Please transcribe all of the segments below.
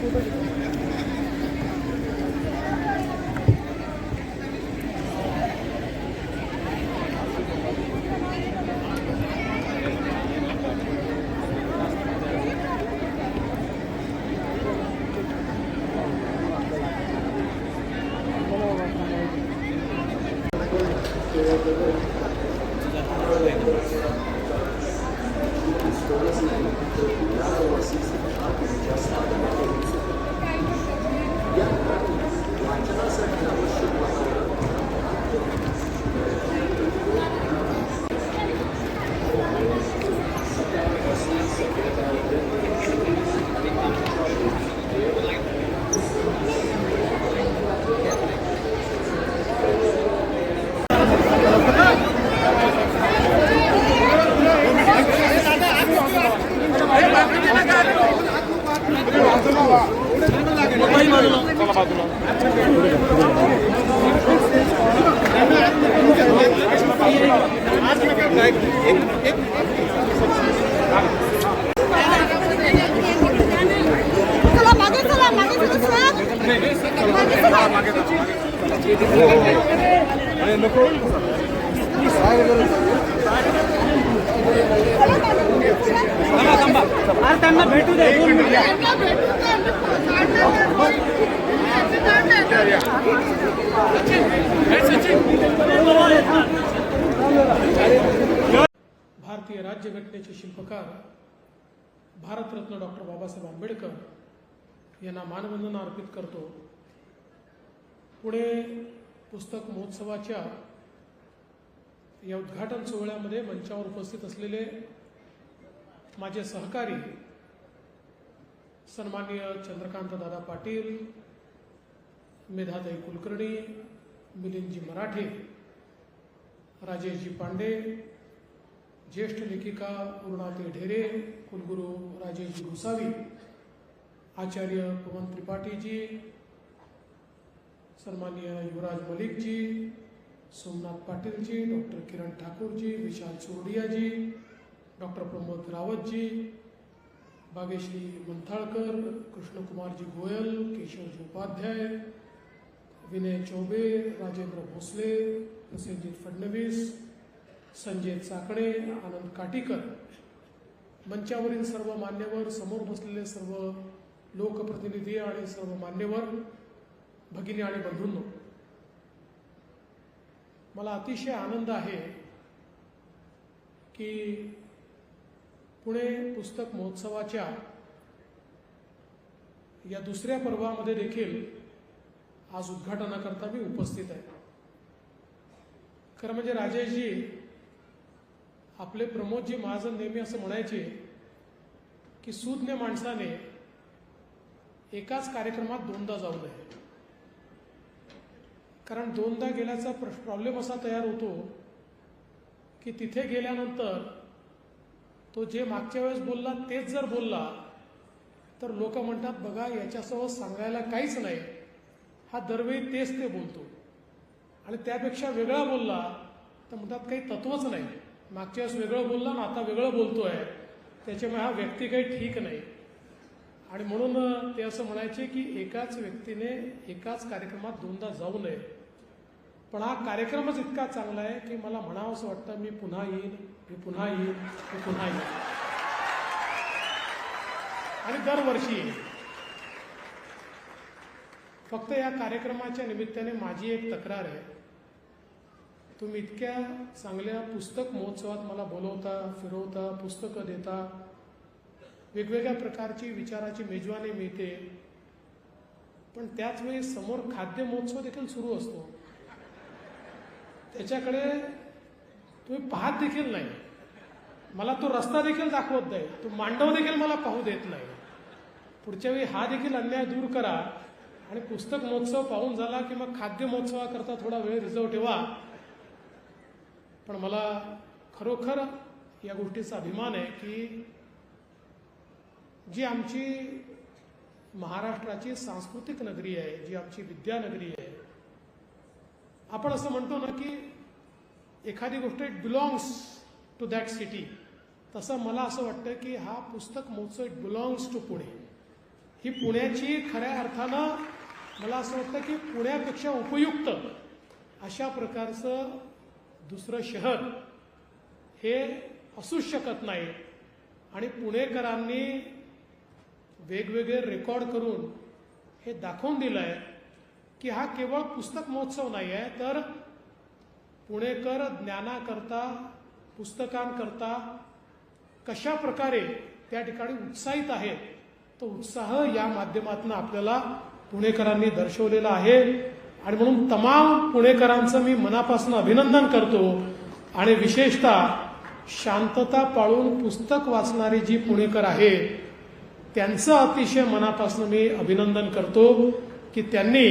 고도 भेटू दे दोन भारतीय राज्यघटनेचे शिल्पकार भारतरत्न डॉक्टर बाबासाहेब आंबेडकर यांना मानवंदना अर्पित करतो. पुणे पुस्तक महोत्सवाच्या या उद्घाटन सोहळ्यामध्ये मंचावर उपस्थित असलेले माझे सहकारी सन्माननीय चंद्रकांत दादा पाटील मेधाताई कुलकर्णी, मिलिंदजी मराठे, राजेशजी पांडे, ज्येष्ठ लेखिका पूर्णाते ढेरे, कुलगुरू राजेशजी गोसावी, आचार्य पवन त्रिपाठी जी सन्मान्य युवराज मलिक जी सोमनाथ पाटिल जी डॉक्टर किरण ठाकुर जी विशाल चोरडियाजी, डॉक्टर प्रमोद रावतजी बागेश्री मंथाळकर कृष्णकुमारजी गोयल केशवजी उपाध्याय विनय चौबे राजेंद्र भोसले प्रसेनजीत फडणवीस संजय चाकणे आनंद काटीकर. मंचावरील सर्व मान्यवर समोर बसलेले सर्व लोकप्रतिनिधी आणि सर्व मान्यवर भगिनी आणि बंधूंनो मला अतिशय आनंद आहे की पुणे पुस्तक महोत्सवाच्या या दुसऱ्या पर्वामध्ये देखील आज उद्घाटनाकरता मी उपस्थित आहे. खरं म्हणजे राजेशजी आपले प्रमोदजी महाजन नेहमी असं म्हणायचे की सुज्ञ माणसाने एकाच कार्यक्रमात दोनदा जाऊ नये. कारण दोनदा गेल्याचा प्रॉब्लेम असा तयार होतो की तिथे गेल्यानंतर तो जे मागच्या वेळेस बोलला तेच जर बोलला तर लोक म्हणतात बघा याच्यासह सांगायला काहीच नाही. हा दरवेळी तेच ते बोलतो. आणि त्यापेक्षा वेगळा बोलला तर म्हणतात काही तत्वच नाही. मागच्या वेळेस वेगळं बोलला ना आता वेगळं बोलतोय. त्याच्यामुळे हा व्यक्ती काही ठीक नाही. आणि म्हणून ते असं म्हणायचे की एकाच व्यक्तीने एकाच कार्यक्रमात दोनदा जाऊ नये. पण हा कार्यक्रमच इतका चांगला आहे की मला म्हणावं असं वाटतं मी पुन्हा येईन मी पुन्हा येईल मी पुन्हा येईल. आणि दरवर्षी येईन फक्त या कार्यक्रमाच्या निमित्ताने माझी एक तक्रार आहे. तुम्ही इतक्या चांगल्या पुस्तक महोत्सवात मला बोलवता फिरवता पुस्तकं देता वेगवेगळ्या प्रकारची विचाराची मेजवानी मिळते. पण त्याच वेळी समोर खाद्य महोत्सव देखील सुरू असतो. त्याच्याकडे तुम्ही पाहत देखील नाही. मला तो रस्ता देखील दाखवत नाही. तो मांडव देखील मला पाहू देत नाही. पुढच्या वेळी हा देखील अन्याय दूर करा आणि पुस्तक महोत्सव पाहून झाला की मग खाद्य महोत्सवाकरता थोडा वेळ रिझर्व ठेवा. पण मला खरोखर या गोष्टीचा अभिमान आहे की जी आमची महाराष्ट्राची सांस्कृतिक नगरी आहे जी आमची विद्यानगरी आहे आपण असं म्हणतो ना की एखादी गोष्ट it belongs to that city तसं मला असं वाटतं की हा पुस्तक महोत्सव इट बिलॉंग्स टू पुणे. ही पुण्याची खऱ्या अर्थानं मला असं वाटतं की पुण्यापेक्षा उपयुक्त अशा प्रकारचं दुसरं शहर हे असूच शकत नाही. आणि पुणेकरांनी वेगवेगळे रेकॉर्ड करून हे दाखवून दिलं आहे की हा केवळ पुस्तक महोत्सव नाही आहे तर पुणेकर ज्ञानाकरता पुस्तकांकरता कशा प्रकारे त्या ठिकाणी उत्साहित आहेत तो उत्साह या माध्यमातून आपल्याला पुणेकरांनी दर्शवलेला आहे. आणि म्हणून तमाम पुणेकरांचं मी मनापासून अभिनंदन करतो. आणि विशेषतः शांतता पाळून पुस्तक वाचणारी जी पुणेकर आहेत त्यांचं अतिशय मनापासून मी अभिनंदन करतो की त्यांनी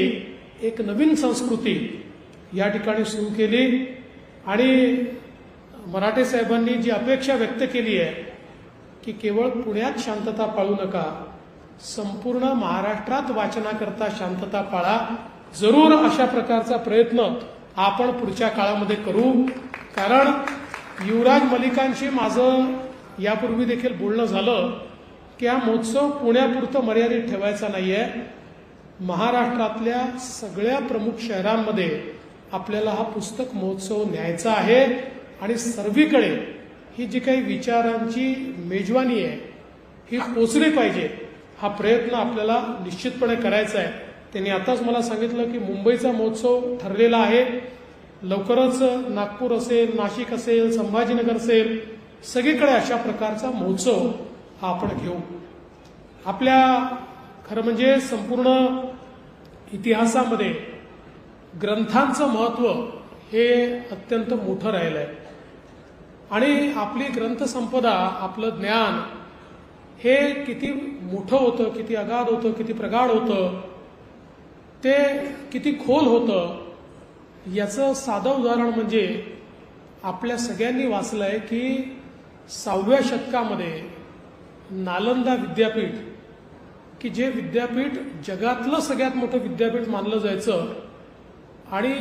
एक नवीन संस्कृती या ठिकाणी सुरू केली. आणि मराठे साहेबांनी जी अपेक्षा व्यक्त केली आहे की केवळ पुण्यात शांतता पाळू नका संपूर्ण महाराष्ट्रात वाचनाकरता शांतता पाळा. जरूर अशा प्रकारचा प्रयत्न आपण पुढच्या काळामध्ये करू. कारण युवराज मलिकांशी माझं यापूर्वी देखील बोलणं झालं की हा महोत्सव पुण्यापुरतं मर्यादित ठेवायचा नाहीये. महाराष्ट्रातल्या सगळ्या प्रमुख शहरांमध्ये आपल्याला हा पुस्तक महोत्सव न्यायचा आहे आणि सर्वीकडे ही जी काही विचारांची मेजवानी आहे ही पोचली पाहिजे हा प्रयत्न आपल्याला निश्चितपणे करायचा आहे. त्यांनी आताच मला सांगितलं की मुंबईचा महोत्सव ठरलेला आहे. लवकरच नागपूर असेल नाशिक असेल संभाजीनगर असेल सगळीकडे अशा प्रकारचा महोत्सव हा आपण घेऊ. आपल्या खरं म्हणजे संपूर्ण इतिहासामध्ये ग्रंथांचं महत्त्व हे अत्यंत मोठं राहिलं आहे. आणि आपली ग्रंथसंपदा आपलं ज्ञान हे किती मोठं होतं किती अगाध होतं किती प्रगाढ होतं ते किती खोल होतं याचं साधं उदाहरण म्हणजे आपल्या सगळ्यांनी वाचलं आहे की सहाव्या शतकामध्ये नालंदा विद्यापीठ की जे विद्यापीठ जगातलं सगळ्यात मोठं विद्यापीठ मानलं जायचं आणि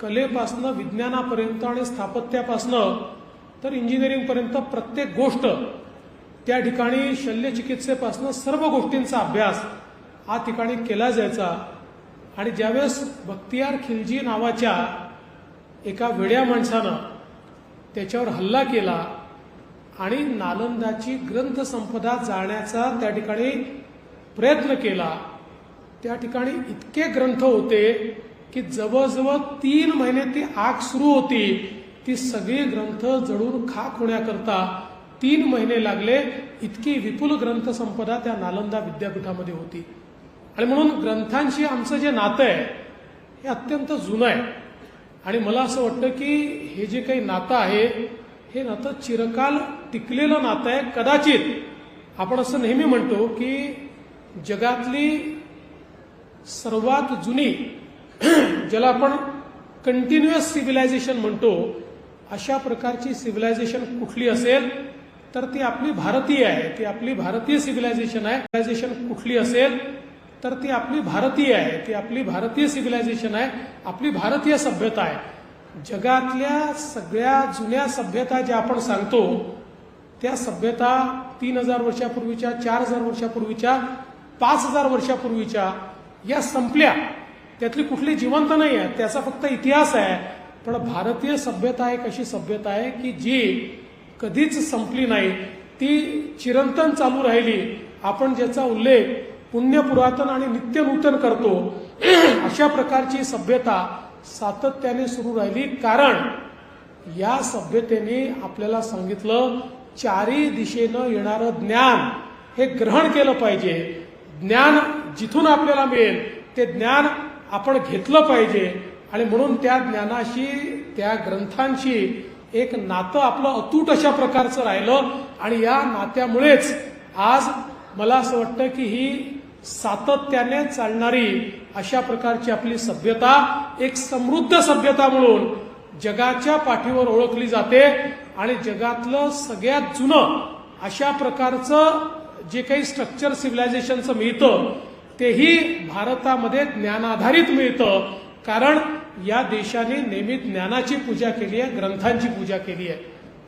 कलेपासनं विज्ञानापर्यंत आणि स्थापत्यापासनं तर इंजिनिअरिंगपर्यंत प्रत्येक गोष्ट त्या ठिकाणी शल्यचिकित्सेपासनं सर्व गोष्टींचा अभ्यास हा ठिकाणी केला जायचा. आणि ज्यावेळेस बख्तियार खिलजी नावाच्या एका वेड्या माणसानं त्याच्यावर हल्ला केला आणि नालंदाची ग्रंथसंपदा जाळण्याचा त्या ठिकाणी प्रयत्न केला त्या ठिकाणी इतके ग्रंथ होते की जवळजवळ तीन महिने ती आग सुरू होती. ती सगळी ग्रंथ जळून खाक होण्याकरता तीन महिने लागले. इतकी विपुल ग्रंथसंपदा त्या नालंदा विद्यापीठामध्ये होती. आणि म्हणून ग्रंथांशी आमचं जे नातं आहे हे अत्यंत जुनं आहे. आणि मला असं वाटतं की हे जे काही नातं आहे हे नातं चिरकाल टिकलेलं नातं आहे. कदाचित आपण असं नेहमी म्हणतो की जगातली सर्वात जुनी ज्याला आपण कंटिन्युअस सिव्हिलायझेशन म्हणतो अशा प्रकारची सिव्हिलायझेशन कुठली असेल तर ती आपली भारतीय आहे. ती आपली भारतीय सिव्हिलायझेशन आहे. सिव्हिलायझेशन कुठली असेल तर ती आपली भारतीय आहे. ती आपली भारतीय सिव्हिलायझेशन आहे. आपली भारतीय सभ्यता आहे. जगातल्या सगळ्या जुन्या सभ्यता ज्या आपण सांगतो त्या सभ्यता तीन हजार वर्षापूर्वीच्या चार हजार वर्षापूर्वीच्या पाच हजार वर्षापूर्वीच्या या संपल्या. त्यातली कुठली जिवंत नाही आहे त्याचा फक्त इतिहास आहे. पण भारतीय सभ्यता एक अशी सभ्यता आहे की जी कधीच संपली नाही. ती चिरंतन चालू राहिली. आपण ज्याचा उल्लेख पुण्य पुरातन आणि नित्य नूतन करतो अशा प्रकारची सभ्यता सातत्याने सुरू राहिली. कारण या सभ्यतेने आपल्याला सांगितलं चारी दिशेनं येणारं ज्ञान हे ग्रहण केलं पाहिजे. ज्ञान जिथून आपल्याला मिळेल ते ज्ञान आपण घेतलं पाहिजे. आणि म्हणून त्या ज्ञानाशी त्या ग्रंथांशी एक नातं आपलं अतूट अशा प्रकारचं राहिलं. आणि या नात्यामुळेच आज मला असं वाटतं की ही सातत्याने चालणारी अशा प्रकारची आपली सभ्यता एक समृद्ध सभ्यता म्हणून जगाच्या पाठीवर ओळखली जाते. आणि जगातलं सगळ्यात जुनं अशा प्रकारचं जे काही स्ट्रक्चर सिव्हिलायझेशनचं मिळतं तेही भारतामध्ये ज्ञानाधारित मिळतं. कारण या देशाने नेहमी ज्ञानाची पूजा केली आहे ग्रंथांची पूजा केली आहे.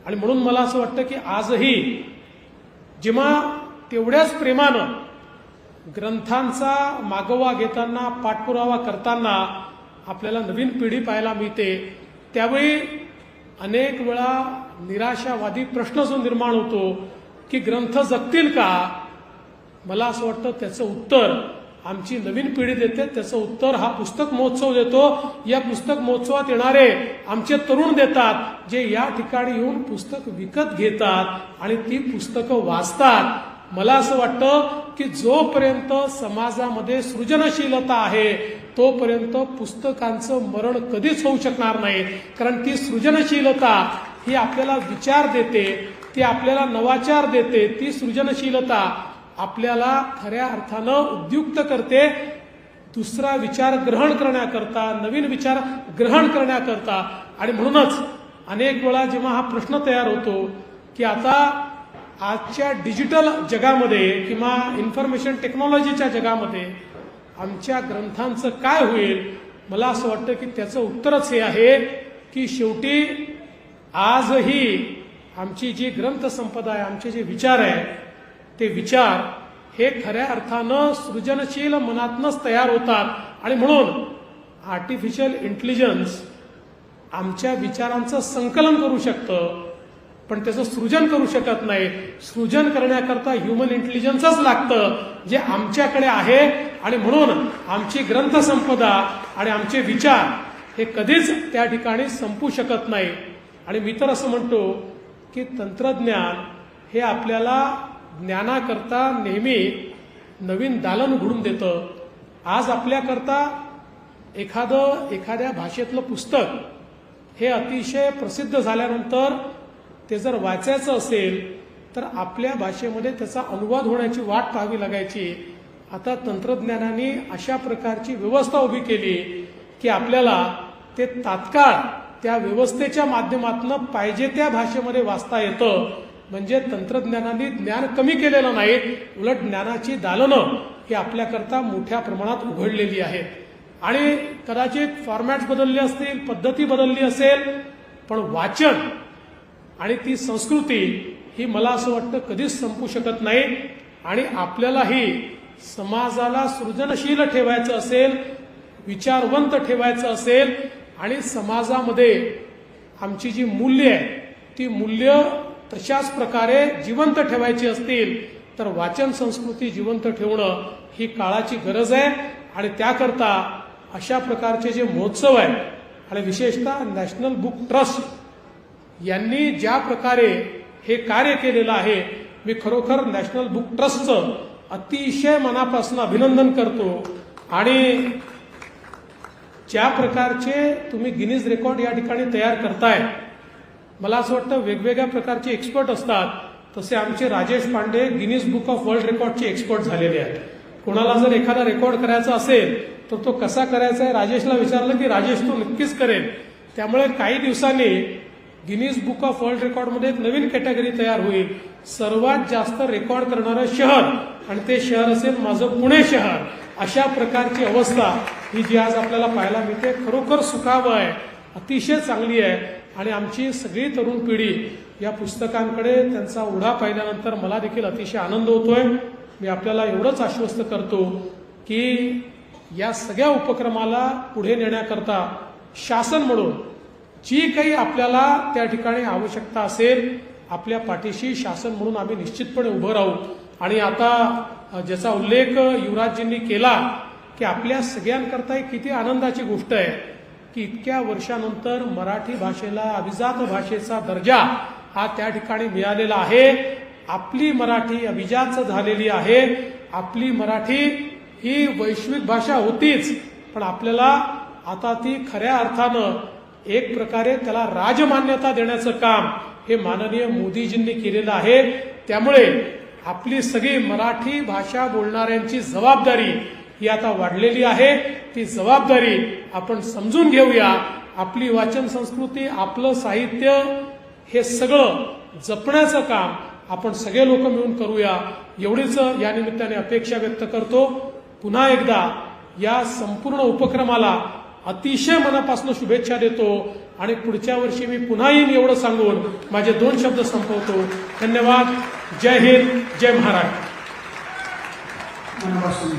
आणि म्हणून मला असं वाटतं की आजही जेव्हा तेवढ्याच प्रेमानं ग्रंथांचा मागोवा घेताना पाठपुरावा करताना आपल्याला नवीन पिढी पाहायला मिळते त्यावेळी अनेक वेळा निराशावादी प्रश्न जो निर्माण होतो की ग्रंथ जगतील का? मला असं वाटतं त्याचं उत्तर आमची नवीन पिढी देते त्याचं उत्तर हा पुस्तक महोत्सव देतो. या पुस्तक महोत्सवात येणारे आमचे तरुण देतात जे या ठिकाणी येऊन पुस्तक विकत घेतात आणि ती पुस्तकं वाचतात. मला असं वाटतं की जोपर्यंत समाजामध्ये सृजनशीलता आहे तोपर्यंत पुस्तकांचं मरण कधीच होऊ शकणार नाही. कारण ती सृजनशीलता ही आपल्याला विचार देते ती आपल्याला नवाचार देते ती सृजनशीलता आपल्याला खऱ्या अर्थानं उद्युक्त करते. दुसरा विचार ग्रहण करण्याकरता नवीन विचार ग्रहण करण्याकरता. आणि म्हणूनच अनेक वेळा जेव्हा हा प्रश्न तयार होतो की आता आजच्या डिजिटल जगामध्ये किंवा इन्फॉर्मेशन टेक्नॉलॉजीच्या जगामध्ये आमच्या ग्रंथांचं काय होईल? मला असं वाटतं की त्याचं उत्तरच हे आहे की शेवटी आजही आमची जी ग्रंथसंपदा आहे आमचे जे विचार आहे ते विचार हे खऱ्या अर्थानं सृजनशील मनातनच तयार होतात. आणि म्हणून आर्टिफिशियल इंटेलिजन्स आमच्या विचारांचं संकलन करू शकतं पण त्याचं सृजन करू शकत नाही. सृजन करण्याकरता ह्युमन इंटेलिजन्सच लागतं जे आमच्याकडे आहे. आणि म्हणून आमची ग्रंथसंपदा आणि आमचे विचार हे कधीच त्या ठिकाणी संपू शकत नाही. आणि मी तर असं म्हणतो की तंत्रज्ञान हे आपल्याला ज्ञानाकरता नेहमी नवीन दालन उघडून देतं. आज आपल्याकरता एखादं एखाद्या भाषेतलं पुस्तक हे अतिशय प्रसिद्ध झाल्यानंतर ते जर वाचायचं असेल तर आपल्या भाषेमध्ये त्याचा अनुवाद होण्याची वाट पाहावी लागायची. आता तंत्रज्ञानाने अशा प्रकारची व्यवस्था उभी केली की आपल्याला ते तात्काळ त्या व्यवस्थेच्या माध्यमातून पाहिजे त्या भाषेमध्ये वाचता येतं. म्हणजे तंत्रज्ञानाने ज्ञान कमी केलेलं नाही उलट ज्ञानाची दालनं ही आपल्याकरता मोठ्या प्रमाणात उघडलेली आहेत. आणि कदाचित फॉर्मॅट्स बदलले असतील पद्धती बदलली असेल पण वाचन आणि ती संस्कृती ही मला असं वाटतं कधीच संपू शकत नाही. आणि आपल्यालाही समाजाला सृजनशील ठेवायचं असेल विचारवंत ठेवायचं असेल आणि समाजामध्ये आमची जी मूल्य आहे ती मूल्य तशाच प्रकारे जिवंत ठेवायची असतील तर वाचन संस्कृती जिवंत ठेवणं ही काळाची गरज आहे. आणि त्याकरता अशा प्रकारचे जे महोत्सव आहेत आणि विशेषतः नॅशनल बुक ट्रस्ट यांनी ज्या प्रकारे हे कार्य केलेलं आहे मी खरोखर नॅशनल बुक ट्रस्टचं अतिशय मनापासून अभिनंदन करतो. आणि ज्या प्रकारचे तुम्ही गिनीज रेकॉर्ड या ठिकाणी तयार करताय मला असं वाटतं वेगवेगळ्या प्रकारचे एक्सपर्ट असतात. तसे आमचे Rajesh Pandey Guinness book of world रेकॉर्डचे expert झालेले आहेत. कोणाला जर एखादा रेकॉर्ड करायचा असेल तर तो कसा करायचा आहे राजेशला विचारलं की राजेश तो नक्कीच करेल त्यामुळे काही दिवसांनी गिनीज बुक ऑफ वर्ल्ड रेकॉर्डमध्ये एक नवीन कॅटेगरी तयार होईल. सर्वात जास्त रेकॉर्ड करणारं शहर. आणि ते शहर असेल माझं पुणे शहर. अशा प्रकारची अवस्था ही जी आज आपल्याला पाहायला मिळते खरोखर सुखावं आहे. अतिशय चांगली आहे. आणि आमची सगळी तरुण पिढी या पुस्तकांकडे त्यांचा ओढा पाहिल्यानंतर मला देखील अतिशय आनंद होतोय. मी आपल्याला एवढंच आश्वस्त करतो की या सगळ्या उपक्रमाला पुढे नेण्याकरता शासन म्हणून जी काही आपल्याला त्या ठिकाणी आवश्यकता असेल आपल्या पाठीशी शासन म्हणून आम्ही निश्चितपणे उभं राहू. आणि आता ज्याचा उल्लेख युवराजजींनी केला की आपल्या सगळ्यांकरता ही किती आनंदाची गोष्ट आहे. की इतक्या वर्षानंतर मराठी भाषेला अभिजात भाषेचा दर्जा हा त्या ठिकाणी मिळालेला आहे. आपली मराठी अभिजात झालेली आहे. आपली मराठी ही वैश्विक भाषा होतीच पण आपल्याला आता ती खऱ्या अर्थानं एक प्रकारे त्याला राजमान्यता देण्याचं काम हे माननीय मोदीजींनी केलेलं आहे. त्यामुळे आपली सगळी मराठी भाषा बोलणाऱ्यांची जबाबदारी ही आता वाढलेली आहे. ती जबाबदारी आपण समजून घेऊया. आपली वाचन संस्कृती आपलं साहित्य हे सगळं जपण्याचं काम आपण सगळे लोक मिळून करूया. एवढीच या निमित्ताने अपेक्षा व्यक्त करतो. पुन्हा एकदा या संपूर्ण उपक्रमाला अतिशय मनापासून शुभेच्छा देतो आणि पुढच्या वर्षी मी पुन्हा येईन एवढं सांगून माझे दोन शब्द संपवतो. धन्यवाद. जय हिंद. जय महाराष्ट्र. मनापासून